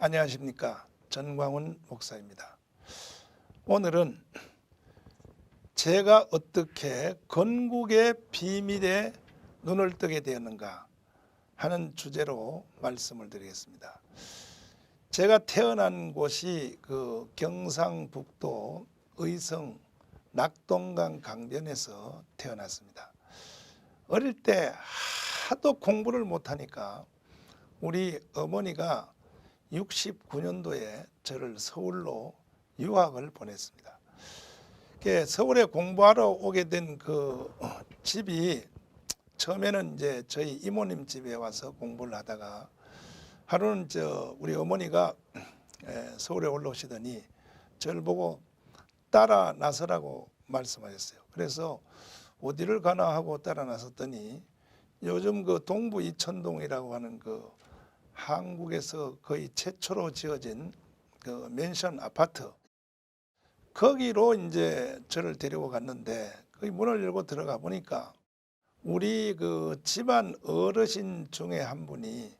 안녕하십니까 전광훈 목사입니다. 오늘은 제가 어떻게 건국의 비밀에 눈을 뜨게 되었는가 하는 주제로 말씀을 드리겠습니다. 제가 태어난 곳이 그 경상북도 의성 낙동강 강변에서 태어났습니다. 어릴 때 하도 공부를 못하니까 우리 어머니가 69년도에 저를 서울로 유학을 보냈습니다. 그 서울에 공부하러 오게 된 그 집이 처음에는 이제 저희 이모님 집에 와서 공부를 하다가 하루는 저 우리 어머니가 에, 서울에 올라오시더니 저를 보고 따라 나서라고 말씀하셨어요. 그래서 어디를 가나 하고 따라 나섰더니 요즘 그 동부 이천동이라고 하는 그 한국에서 거의 최초로 지어진 그 맨션 아파트 거기로 이제 저를 데리고 갔는데 거기 문을 열고 들어가 보니까 우리 그 집안 어르신 중에 한 분이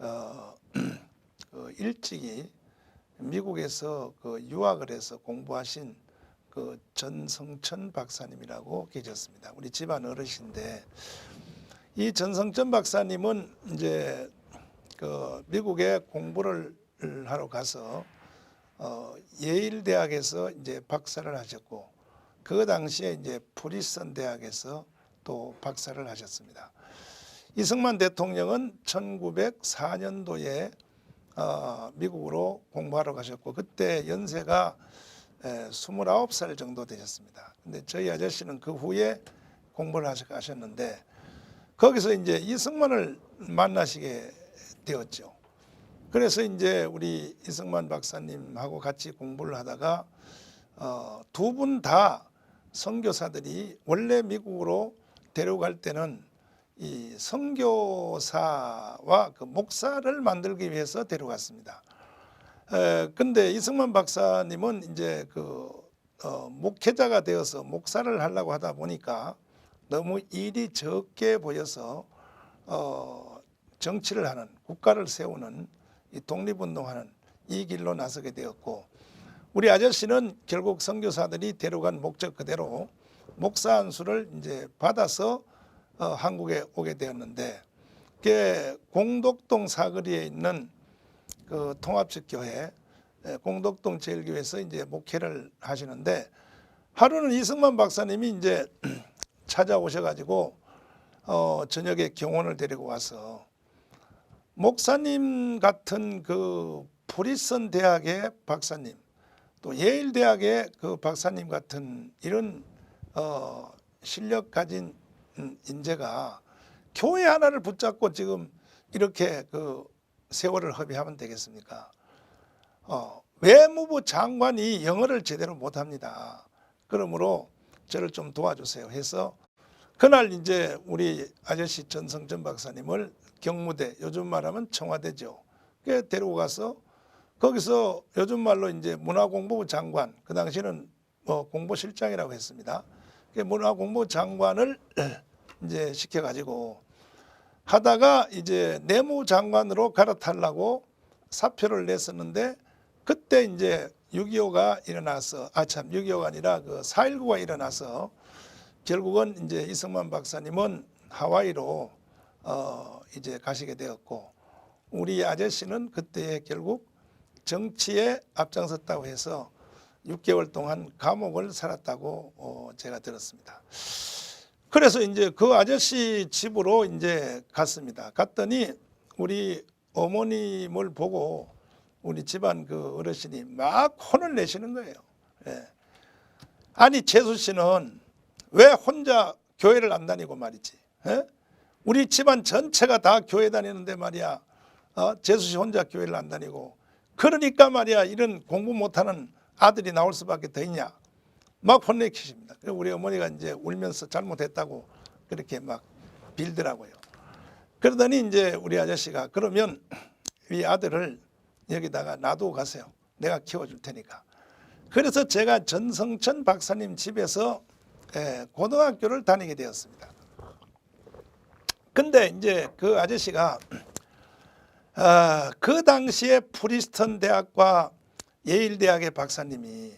어, 그 일찍이 미국에서 그 유학을 해서 공부하신 그 전성천 박사님이라고 계셨습니다. 우리 집안 어르신데 이 전성천 박사님은 이제 그 미국에 공부를 하러 가서 어, 예일 대학에서 이제 박사를 하셨고 그 당시에 이제 프리스턴 대학에서 또 박사를 하셨습니다. 이승만 대통령은 1904년도에 어, 미국으로 공부하러 가셨고 그때 연세가 에, 29살 정도 되셨습니다. 근데 저희 아저씨는 그 후에 공부를 하셨는데 거기서 이제 이승만을 만나시게 되었죠. 그래서 이제 우리 이승만 박사님하고 같이 공부를 하다가 어, 두 분 다 선교사들이 원래 미국으로 데려갈 때는 이 선교사와 그 목사를 만들기 위해서 데려갔습니다. 에, 근데 이승만 박사님은 이제 그 어, 목회자가 되어서 목사를 하려고 하다 보니까 너무 일이 적게 보여서 어, 정치를 하는 국가를 세우는 이 독립운동하는 이 길로 나서게 되었고 우리 아저씨는 결국 선교사들이 데려간 목적 그대로 목사 안수를 이제 받아서 어, 한국에 오게 되었는데 그 공덕동 사거리에 있는 그 통합적 교회 에, 공덕동 제일교회에서 이제 목회를 하시는데 하루는 이승만 박사님이 이제 찾아오셔가지고 어, 저녁에 경원을 데리고 와서 목사님 같은 그 프리슨 대학의 박사님 또 예일 대학의 그 박사님 같은 이런 어, 실력 가진 음, 인재가 교회 하나를 붙잡고 지금 이렇게 그 세월을 허비하면 되겠습니까? 어, 외무부 장관이 영어를 제대로 못합니다. 그러므로 저를 좀 도와주세요 해서 그날 이제 우리 아저씨 전성전 박사님을 경무대 요즘 말하면 청와대죠. 그 데리고 가서 거기서 요즘 말로 이제 문화공보부 장관 그 당시는 뭐 공보실장이라고 했습니다. 그 문화공보부 장관을 이제 시켜가지고 하다가 이제 내무장관으로 갈아타려고 사표를 냈었는데 그때 이제 6.25가 일어나서 아 참 6.25가 아니라 그 4.19가 일어나서 결국은 이제 이승만 박사님은 하와이로 어 이제 가시게 되었고 우리 아저씨는 그때 결국 정치에 앞장섰다고 해서 6개월 동안 감옥을 살았다고 어 제가 들었습니다. 그래서 이제 그 아저씨 집으로 이제 갔습니다. 갔더니 우리 어머님을 보고 우리 집안 그 어르신이 막 혼을 내시는 거예요. 예. 아니 재수 씨는 왜 혼자 교회를 안 다니고 말이지? 예? 우리 집안 전체가 다 교회 다니는데 말이야. 어? 재수 씨 혼자 교회를 안 다니고 그러니까 말이야 이런 공부 못하는 아들이 나올 수밖에 더 있냐? 막 혼내키십니다. 그리고 우리 어머니가 이제 울면서 잘못했다고 그렇게 막 빌더라고요. 그러더니 이제 우리 아저씨가 그러면 이 아들을 여기다가 놔두고 가세요. 내가 키워줄 테니까. 그래서 제가 전성천 박사님 집에서 예, 고등학교를 다니게 되었습니다. 근데 이제 그 아저씨가 아, 그 당시에 프리스턴 대학과 예일 대학의 박사님이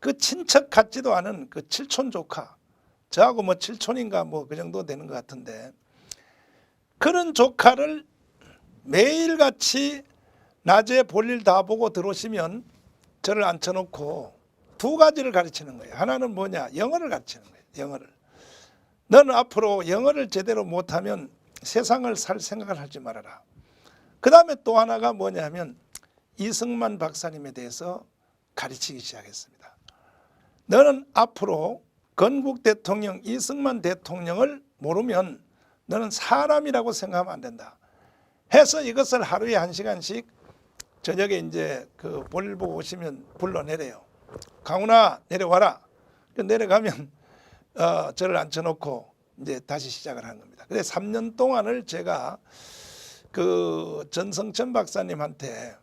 그 친척 같지도 않은 그 칠촌 조카 저하고 뭐 칠촌인가 뭐 그 정도 되는 것 같은데 그런 조카를 매일같이 낮에 볼일 다 보고 들어오시면 저를 앉혀놓고 두 가지를 가르치는 거예요. 하나는 뭐냐? 영어를 가르치는 거예요. 영어를. 너는 앞으로 영어를 제대로 못하면 세상을 살 생각을 하지 말아라. 그 다음에 또 하나가 뭐냐면 이승만 박사님에 대해서 가르치기 시작했습니다. 너는 앞으로 건국 대통령 이승만 대통령을 모르면 너는 사람이라고 생각하면 안 된다. 해서 이것을 하루에 한 시간씩 저녁에 이제 그 볼일 보고 오시면 불러내래요. 강훈아 내려와라. 그 내려가면 어, 저를 앉혀놓고 이제 다시 시작을 하는 겁니다. 그래서 3년 동안을 제가 그 전성천 박사님한테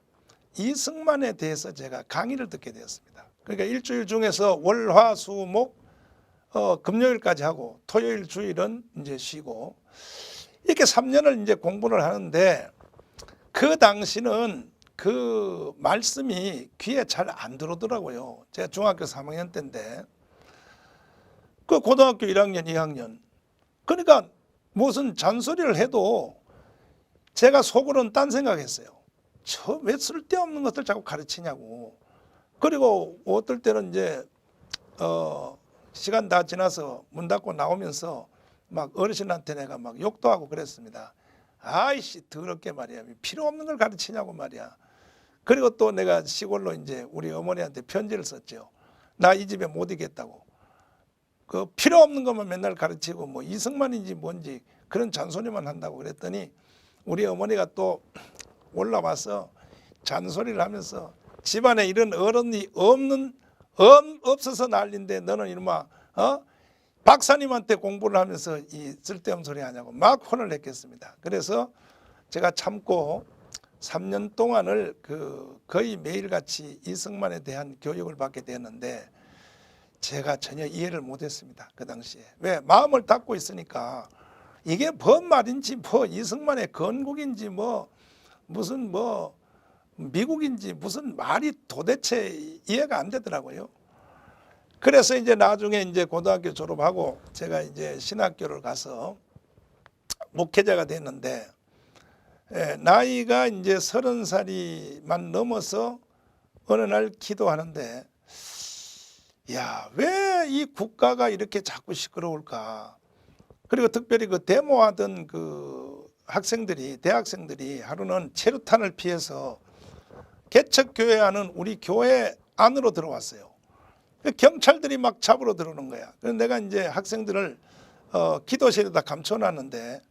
이승만에 대해서 제가 강의를 듣게 되었습니다. 그러니까 일주일 중에서 월, 화, 수, 목, 어, 금요일까지 하고 토요일, 주일은 이제 쉬고 이렇게 3년을 이제 공부를 하는데 그 당시는 그 말씀이 귀에 잘 안 들어오더라고요. 제가 중학교 3학년 때인데 그 고등학교 1학년, 2학년 그러니까 무슨 잔소리를 해도 제가 속으로는 딴 생각했어요. 저 왜 쓸데없는 것들 자꾸 가르치냐고. 그리고 어떨 때는 이제 어 시간 다 지나서 문 닫고 나오면서 막 어르신한테 내가 막 욕도 하고 그랬습니다. 아이씨 더럽게 말이야 필요 없는 걸 가르치냐고 말이야. 그리고 또 내가 시골로 이제 우리 어머니한테 편지를 썼죠. 나 이 집에 못 이겠다고. 그 필요 없는 것만 맨날 가르치고 뭐 이승만인지 뭔지 그런 잔소리만 한다고 그랬더니 우리 어머니가 또 올라와서 잔소리를 하면서 집안에 이런 어른이 없는 엄 없어서 난린데 너는 이놈아 어 박사님한테 공부를 하면서 이 쓸데없는 소리 하냐고 막 혼을 냈겠습니다. 그래서 제가 참고 3년 동안을 그 거의 매일같이 이승만에 대한 교육을 받게 되었는데 제가 전혀 이해를 못했습니다. 그 당시에 왜 마음을 닫고 있으니까 이게 뭔 말인지 뭐 이승만의 건국인지 뭐 무슨 뭐 미국인지 무슨 말이 도대체 이해가 안 되더라고요. 그래서 이제 나중에 이제 고등학교 졸업하고 제가 이제 신학교를 가서 목회자가 됐는데 예, 나이가 이제 서른 살이만 넘어서 어느 날 기도하는데 야 왜 이 국가가 이렇게 자꾸 시끄러울까 그리고 특별히 그 데모하던 그 학생들이 대학생들이 하루는 체류탄을 피해서 개척 교회 하는 우리 교회 안으로 들어왔어요. 그 경찰들이 막 잡으러 들어오는 거야. 그래서 내가 이제 학생들을 어, 기도실에다 감춰놨는데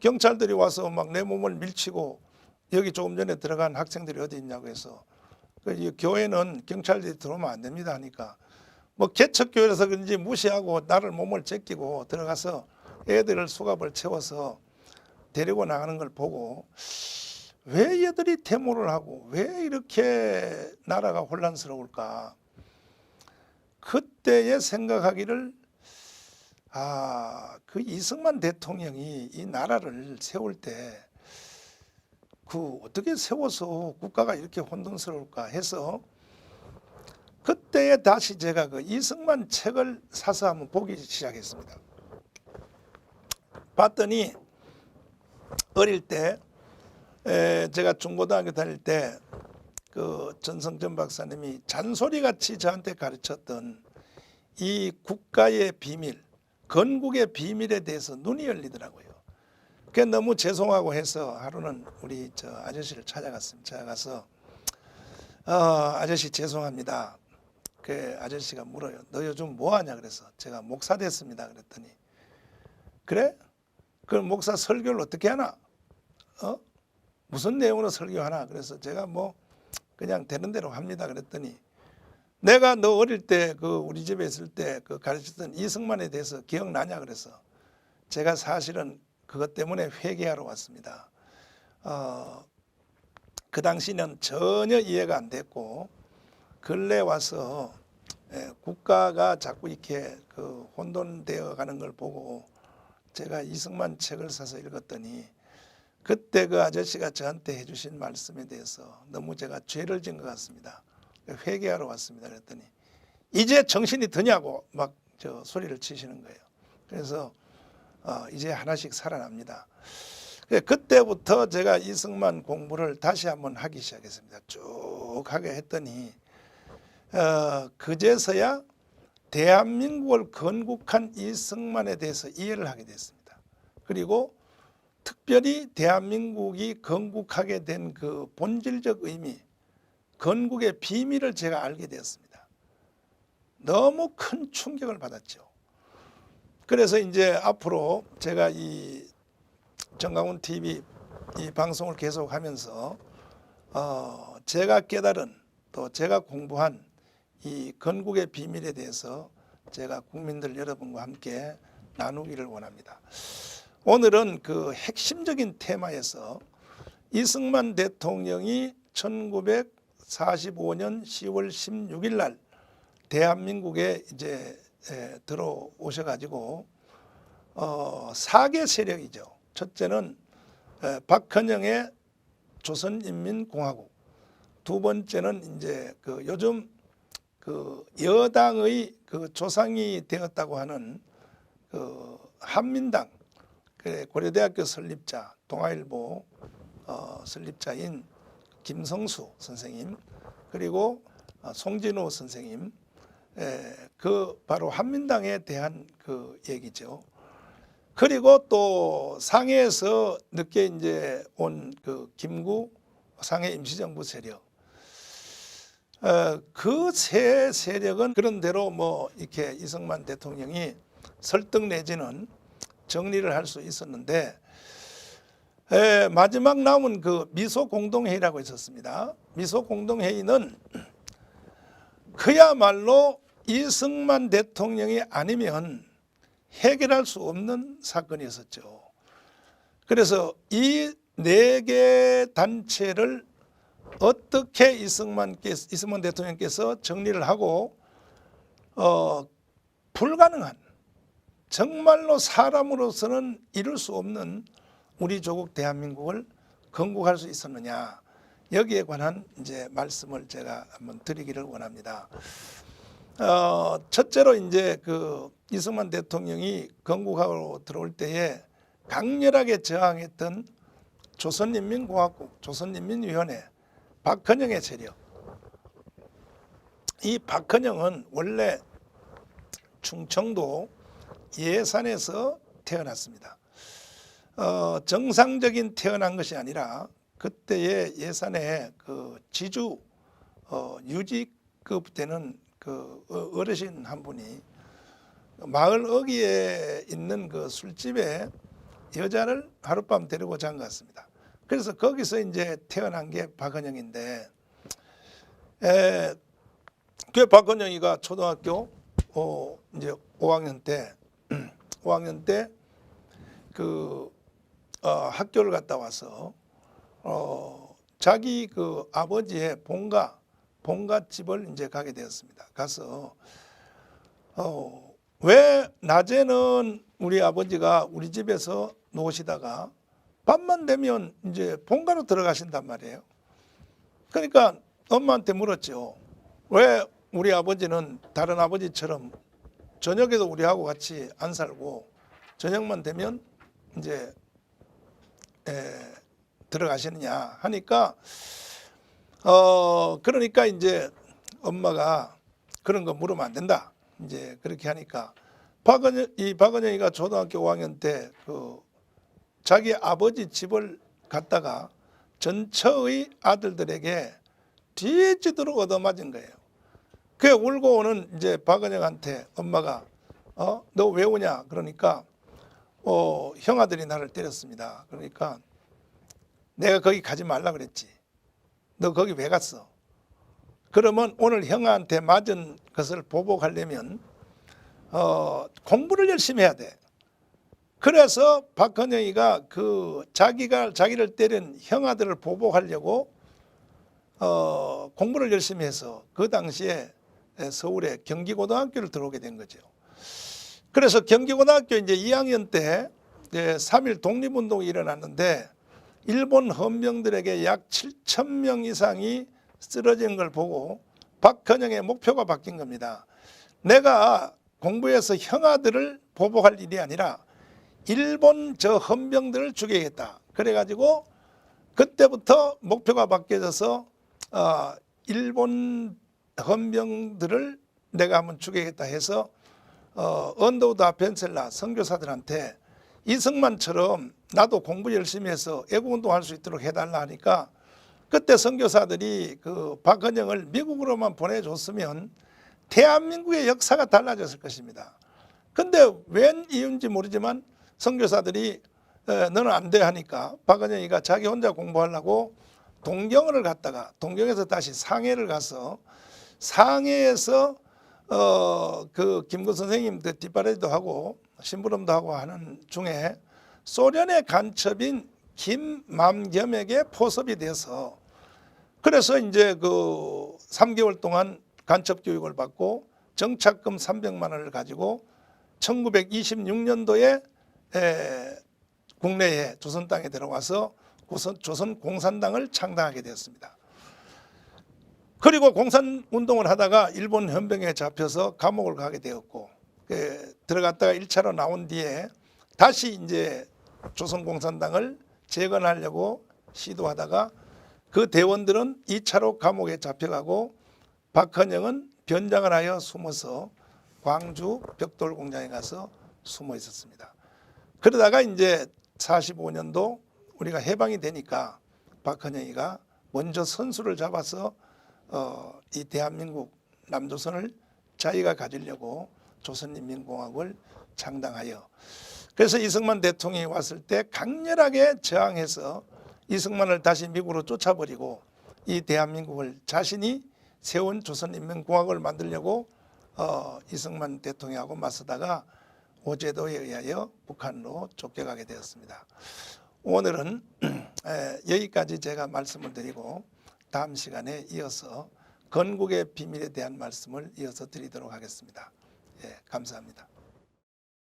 경찰들이 와서 막 내 몸을 밀치고 여기 조금 전에 들어간 학생들이 어디 있냐고 해서 그 교회는 경찰들이 들어오면 안 됩니다 하니까 뭐 개척 교회라서 그런지 무시하고 나를 몸을 제끼고 들어가서 애들을 수갑을 채워서 데리고 나가는 걸 보고 왜 얘들이 데모를 하고 왜 이렇게 나라가 혼란스러울까? 그때에 생각하기를 아, 그 이승만 대통령이 이 나라를 세울 때 그 어떻게 세워서 국가가 이렇게 혼돈스러울까 해서 그때에 다시 제가 그 이승만 책을 사서 한번 보기 시작했습니다. 봤더니 어릴 때 에, 제가 중고등학교 다닐 때 그 전성전 박사님이 잔소리 같이 저한테 가르쳤던 이 국가의 비밀, 건국의 비밀에 대해서 눈이 열리더라고요. 그게 너무 죄송하고 해서 하루는 우리 저 아저씨를 찾아갔습니다. 찾아가서 어, 아저씨 죄송합니다. 그 아저씨가 물어요. 너 요즘 뭐 하냐 그래서 제가 목사 됐습니다. 그랬더니 그래? 그럼 목사 설교를 어떻게 하나? 어? 무슨 내용으로 설교하나? 그래서 제가 뭐 그냥 되는 대로 합니다. 그랬더니 내가 너 어릴 때 그 우리 집에 있을 때 그 가르쳤던 이승만에 대해서 기억나냐? 그래서 제가 사실은 그것 때문에 회개하러 왔습니다. 어, 그 당시는 전혀 이해가 안 됐고 근래 와서 예, 국가가 자꾸 이렇게 그 혼돈되어 가는 걸 보고 제가 이승만 책을 사서 읽었더니 그때 그 아저씨가 저한테 해주신 말씀에 대해서 너무 제가 죄를 진 것 같습니다. 회개하러 왔습니다. 그랬더니 이제 정신이 드냐고 막 저 소리를 치시는 거예요. 그래서 어, 이제 하나씩 살아납니다. 그래, 그때부터 제가 이승만 공부를 다시 한번 하기 시작했습니다. 쭉 하게 했더니 어, 그제서야 대한민국을 건국한 이승만에 대해서 이해를 하게 됐습니다. 그리고 특별히 대한민국이 건국하게 된 그 본질적 의미, 건국의 비밀을 제가 알게 되었습니다. 너무 큰 충격을 받았죠. 그래서 이제 앞으로 제가 이 정강훈 TV 이 방송을 계속하면서 어 제가 깨달은 또 제가 공부한 이 건국의 비밀에 대해서 제가 국민들 여러분과 함께 나누기를 원합니다. 오늘은 그 핵심적인 테마에서 이승만 대통령이 1945년 10월 16일 날 대한민국에 이제 에, 들어오셔 가지고 어, 사개 세력이죠. 첫째는 에, 박헌영의 조선인민공화국. 두 번째는 이제 그 요즘 그 여당의 그 조상이 되었다고 하는 그 한민당 그래 고려대학교 설립자 동아일보 어, 설립자인 김성수 선생님 그리고 어, 송진호 선생님 에, 그 바로 한민당에 대한 그 얘기죠. 그리고 또 상해에서 늦게 이제 온 그 김구 상해 임시정부 세력 어, 그 세 세력은 그런대로 뭐 이렇게 이승만 대통령이 설득 내지는 정리를 할 수 있었는데 에, 마지막 남은 그 미소 공동회의라고 있었습니다. 미소 공동회의는 그야말로 이승만 대통령이 아니면 해결할 수 없는 사건이었었죠. 그래서 이 네 개 단체를 어떻게 이승만께서, 이승만 대통령께서 정리를 하고 어, 불가능한 정말로 사람으로서는 이룰 수 없는 우리 조국 대한민국을 건국할 수 있었느냐 여기에 관한 이제 말씀을 제가 한번 드리기를 원합니다. 어, 첫째로 이제 그 이승만 대통령이 건국하러 들어올 때에 강렬하게 저항했던 조선인민공화국, 조선인민위원회, 박헌영의 세력. 이 박헌영은 원래 충청도 예산에서 태어났습니다. 어, 정상적인 태어난 것이 아니라 그때의 예산에 그 지주 어, 유지급 되는 그 어- 어르신 한 분이 마을 어귀에 있는 그 술집에 여자를 하룻밤 데리고 같습니다. 그래서 거기서 이제 태어난 게 박은영인데, 에, 그 박은영이가 초등학교 어, 이제 5학년 때, 5학년 때그 어, 학교를 갔다 와서 어, 자기 그 아버지의 본가 본가 집을 이제 가게 되었습니다. 가서 어, 왜 낮에는 우리 아버지가 우리 집에서 노시다가 밤만 되면 이제 본가로 들어가신단 말이에요. 그러니까 엄마한테 물었죠. 왜 우리 아버지는 다른 아버지처럼 저녁에도 우리하고 같이 안 살고 저녁만 되면 이제 에, 들어가시느냐 하니까 어 그러니까 이제 엄마가 그런 거 물으면 안 된다. 이제 그렇게 하니까 박은영 이 박은영이가 초등학교 5학년 때 그 자기 아버지 집을 갔다가 전처의 아들들에게 뒤지도록 얻어맞은 거예요. 그 울고 오는 이제 박은영한테 엄마가 어 너 왜 오냐 그러니까 어 형아들이 나를 때렸습니다. 그러니까 내가 거기 가지 말라 그랬지. 너 거기 왜 갔어? 그러면 오늘 형한테 맞은 것을 보복하려면 어, 공부를 열심히 해야 돼. 그래서 박헌영이가 그 자기가 자기를 때린 형아들을 보복하려고 어, 공부를 열심히 해서 그 당시에 서울에 경기고등학교를 들어오게 된 거죠. 그래서 경기고등학교 이제 2학년 때 이제 3일 독립운동이 일어났는데 일본 헌병들에게 약 7천 명 이상이 쓰러진 걸 보고 박헌영의 목표가 바뀐 겁니다. 내가 공부해서 형아들을 보복할 일이 아니라 일본 저 헌병들을 죽이겠다. 그래가지고 그때부터 목표가 바뀌어져서 어, 일본 헌병들을 내가 한번 죽이겠다 해서 어, 언더우드 아펜셀라 선교사들한테 이승만처럼 나도 공부 열심히 해서 애국운동할 수 있도록 해달라 하니까 그때 선교사들이 그 박헌영을 미국으로만 보내줬으면 대한민국의 역사가 달라졌을 것입니다. 근데 웬 이유인지 모르지만 선교사들이 에, 너는 안 돼 하니까 박헌영이가 자기 혼자 공부하려고 동경을 갔다가 동경에서 다시 상해를 가서 상해에서 어 그 김구 선생님 그 뒷바라지도 하고 심부름도 하고 하는 중에 소련의 간첩인 김맘겸에게 포섭이 돼서 그래서 이제 그 3개월 동안 간첩 교육을 받고 정착금 300만 원을 가지고 1926년도에 에, 국내에 조선 땅에 들어와서 조선, 조선 공산당을 창당하게 되었습니다. 그리고 공산 운동을 하다가 일본 현병에 잡혀서 감옥을 가게 되었고 그 들어갔다가 1차로 나온 뒤에 다시 이제 조선 공산당을 재건하려고 시도하다가 그 대원들은 2차로 감옥에 잡혀가고 박헌영은 변장을 하여 숨어서 광주 벽돌 공장에 가서 숨어 있었습니다. 그러다가 이제 45년도 우리가 해방이 되니까 박헌영이가 먼저 선수를 잡아서 어, 이 대한민국 남조선을 자기가 가지려고 조선인민공화국을 창당하여. 그래서 이승만 대통령이 왔을 때 강렬하게 저항해서 이승만을 다시 미국으로 쫓아버리고 이 대한민국을 자신이 세운 조선인민공화국을 만들려고 어, 이승만 대통령하고 맞서다가 오제도에 의하여 북한으로 쫓겨가게 되었습니다. 오늘은 에, 여기까지 제가 말씀을 드리고 다음 시간에 이어서 건국의 비밀에 대한 말씀을 이어서 드리도록 하겠습니다. 예, 감사합니다.